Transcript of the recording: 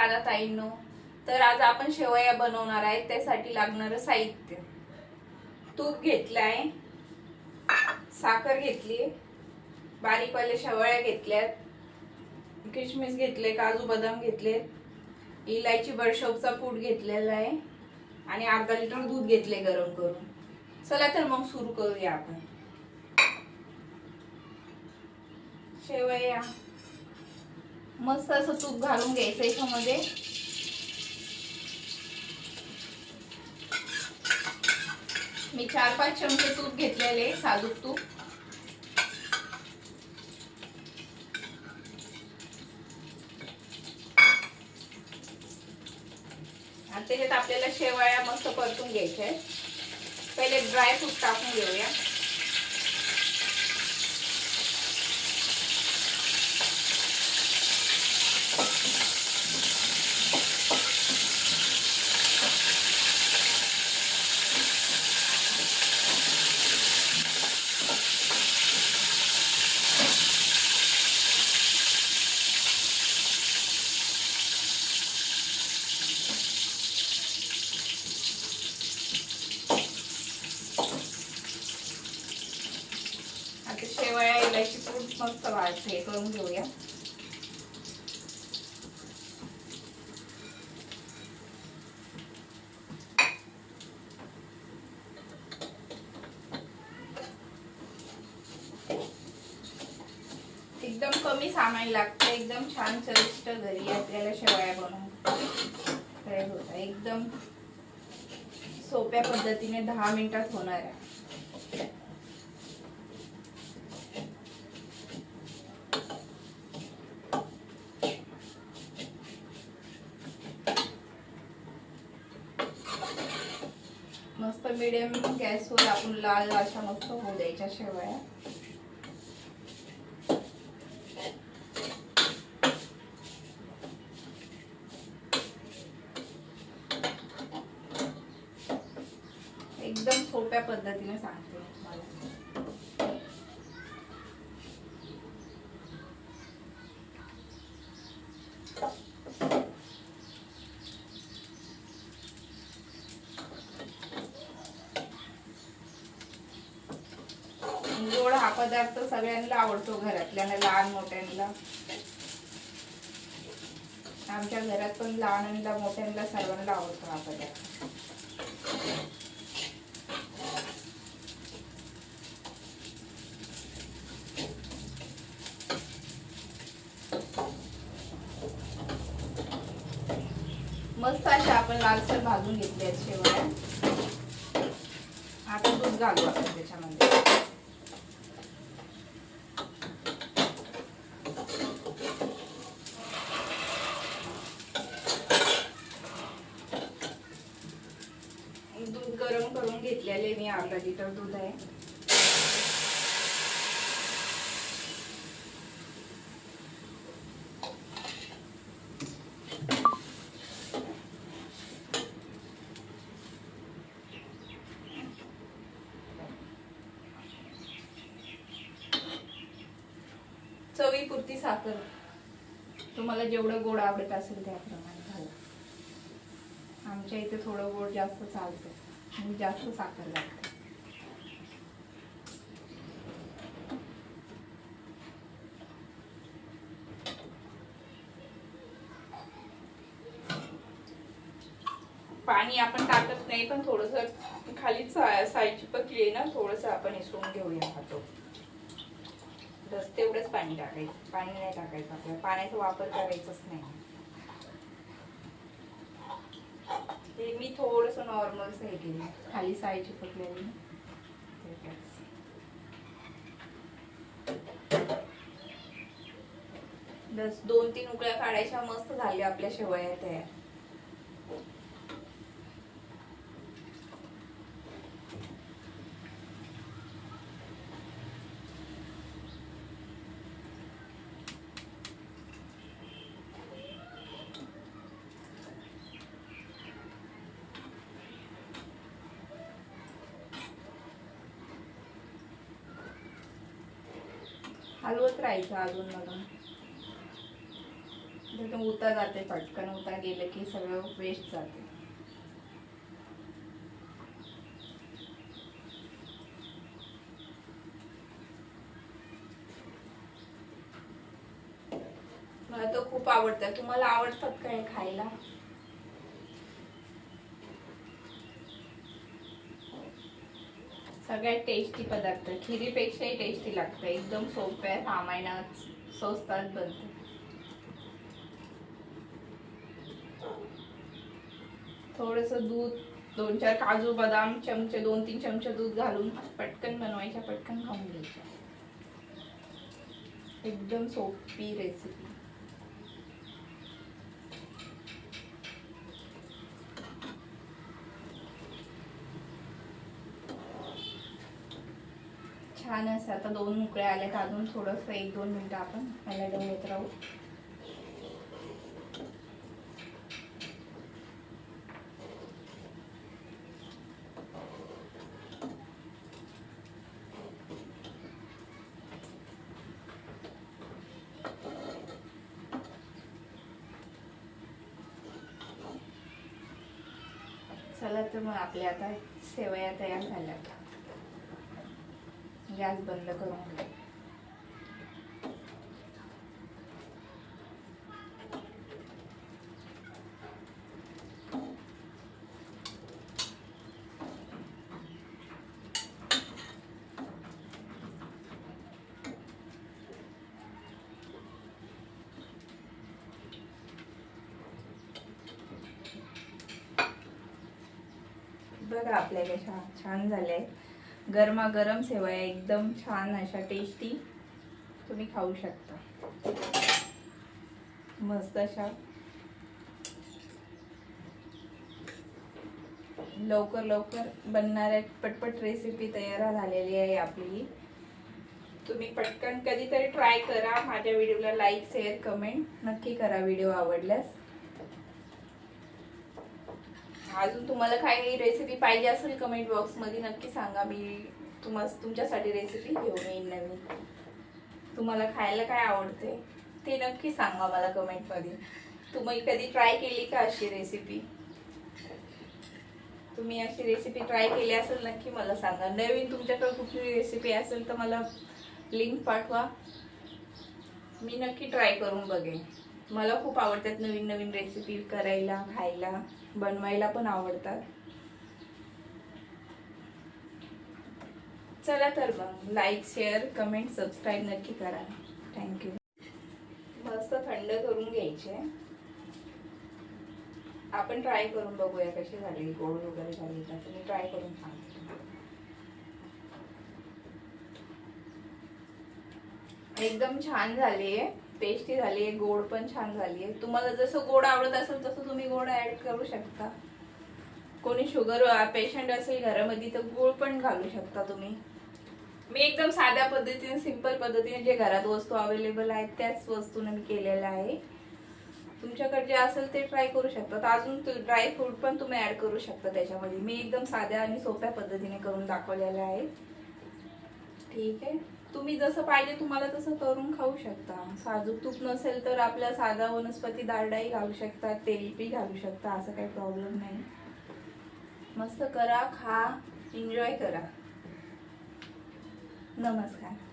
राधा ताईंनो तर आज आपण शेवया बनवणार आहे त्यासाठी लागणारं साहित्य. तूप घेतलाय साखर घेतली बारीकवाले शेवळ्या घेतल्यात किशमिश घेतले काजू बदाम घेतलेत इलायची बडशोपचा पूड घेतलेला आहे आणि अर्धा लिटर दूध घेतले गरम करून. चला तर मग सुरू करूया आपण. शेवया. मस्त असं तूप घालून घ्यायचं याच्यामध्ये. मी चार पाच चमचे तूप घेतलेले साजूक तूप. आणि त्याच्यात आपल्याला शेवाळ्या मस्त परतून घ्यायच्या आहेत. पहिले ड्रायफ्रूट टाकून घेऊया आता शेवया इलायची पूड मस्त वाढते. हे करून घेऊया. एकदम कमी सामान लागतं एकदम छान चविष्ट घरी आपल्याला शेवया बनवून. एकदम सोप्या पद्धतीने दहा मिनिटात होणार आहे मस्त मिडियम गॅसवर आपण लाल अशा मस्त होऊ द्यायच्या शेवया. एकदम सोप्या पद्धतीने सांगते तुम्हाला गोड हा पदार्थ सगळ्यांना आवडतो घरातल्याला लहान मोठ्यांना. आमच्या घरात पण लहानांना मोठ्यांना सर्वांना आवडतो हा पदार्थ. मस्त अशा आपण लालसर भाजून घेतल्या आहेत शेवया. आता दूध घालू आपण त्याच्यामध्ये दूध गरम करून घेतलेले मी अर्धा लिटर दूध आहे. चवीपुरती साखर. तुम्हाला जेवढं गोड आवडत असेल त्याप्रमाणे घाला. आमच्या इथे थोडं गोड जास्त चालतं आणि जास्त साखर लागते. पाणी आपण टाकत नाही पण थोडस खाली साईची पकली आहे ना थोडस आपण हिसळून घेऊया खातो. रस्ते तेवढंच पाणी टाकायचं. पाणी नाही टाकायचं आपल्याला. पाण्याचा वापर करायचाच नाही. ते मी थोडस नॉर्मल हे केलं. खाली सायची चिपकलेली. बस दोन तीन उकळ्या काढायच्या मस्त झाल्या आपल्या शेवया तयार हलवत राहायचं अजून मधून. की उता जाते पटकन उता गेलं की सगळं वेस्ट जाते. मला तो खूप आवडतं. तुम्हाला आवडतात काय खायला? सगळ्यात टेस्टी पदार्थ. खिरीपेक्षाही टेस्टी लागतं. एकदम सोपं आहे. सामान्यात स्वस्तात बनते. थोडस दूध दोन चार काजू बदाम चमचे दोन तीन चमचे दूध घालून पटकन बनवायच्या पटकन खाऊन घ्यायच्या एकदम सोपी रेसिपी छान असं आता दोन मुकळ्या आलेत. अजून थोडस एक दोन मिनटं आपण याला डवळत राहू. चला तर मग आपल्या आता सेवया तयार झाल्या. गॅस बंद करून घे. बघा आपल्या कशा छान झाले आहेत. गरमागरम सेवया एकदम छान अशा टेस्टी तुम्ही खाऊ शकता. मस्त अशा. लवकर लवकर बनणाऱ्या पटपट रेसिपी तयार झालेली आहे आपली. तुम्ही पटकन कधीतरी ट्राय करा. माझ्या व्हिडिओला लाईक शेअर कमेंट नक्की करा व्हिडिओ आवडल्यास. अजून तुम्हाला काही रेसिपी पाहिजे असेल कमेंट बॉक्समध्ये नक्की सांगा. मी तुम्हा तुमच्यासाठी रेसिपी घेऊन येईन नवीन. तुम्हाला खायला काय आवडते ते नक्की सांगा मला कमेंटमध्ये तुम्ही कधी ट्राय केली का अशी रेसिपी तुम्ही अशी रेसिपी ट्राय केली असेल नक्की मला सांगा. नवीन तुमच्याकडे कुठली रेसिपी असेल तर मला लिंक पाठवा. मी नक्की ट्राय करून बघेन. मला खूप आवडतात नवीन नवीन रेसिपी करायला खायला. बनवायला पण आवडतात. चला तर मग लाईक शेअर कमेंट सबस्क्राईब नक्की करा. थँक्यू मस्त थंड करून घ्यायचे. आपण ट्राय करून बघूया कशी झाली गोड वगैरे झाली का तुम्ही ट्राय करून सांगा. एकदम छान झाली आहे टेस्टी झाली आहे गोड पण छान झाली आहे तुम्हाला जसं गोड आवडत असेल तसं तुम्ही गोड ऍड करू शकता. कोणी शुगर पेशंट असेल घरामध्ये तर गुळ पण घालू शकता तुम्ही. मी एकदम साध्या पद्धतीने सिंपल पद्धतीने जे घरात वस्तू अवेलेबल आहेत त्याच वस्तूने मी केलेल्या आहे. तुमच्याकडे जे असेल ते ट्राय करू शकता. तर अजून ड्राय फ्रूट पण तुम्ही ऍड करू शकता त्याच्यामध्ये. मी एकदम साध्या आणि सोप्या पद्धतीने करून दाखवलेल्या आहे ठीक आहे? तुम्ही जसं पाहिजे तुम्हाला तसं करून खाऊ शकता. साजूक तूप नसेल तर आपल्या साधा वनस्पती दारडाही घालू शकता तेलपी घालू शकता असं काही प्रॉब्लेम नाही. मस्त करा खा एन्जॉय करा. नमस्कार.